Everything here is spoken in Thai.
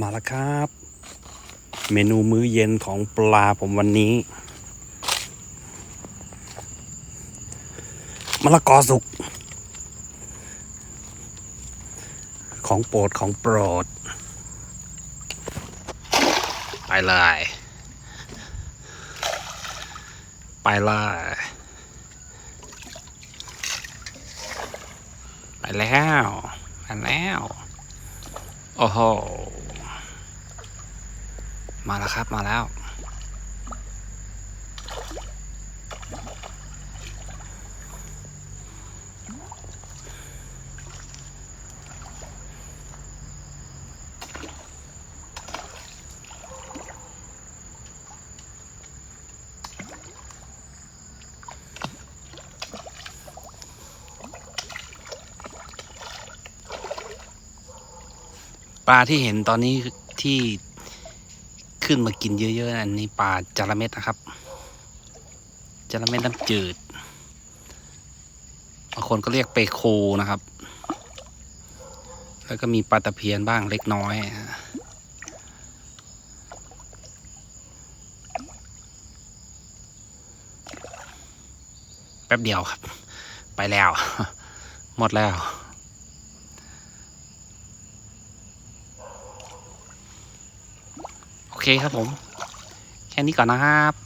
มาแล้วครับ เมนูมื้อเย็นของปลาผมวันนี้มะละกอสุก ของโปรดของโปรด ไปเลย ไปเลยไปแล้วไปแล้ว โอ้โห มาแล้วครับมาแล้ว ปลาที่เห็นตอนนี้ที่ ขึ้นมากินเยอะๆ อันนี้ปลาจระเม็ดนะครับ จระเม็ดน้ำจืด บางคนก็เรียกเปโคนะครับ แล้วก็มีปลาตะเพียนบ้างเล็กน้อย แป๊บเดียวครับ ไปแล้ว หมดแล้ว โอ เคครับผม แค่นี้ก่อนนะครับ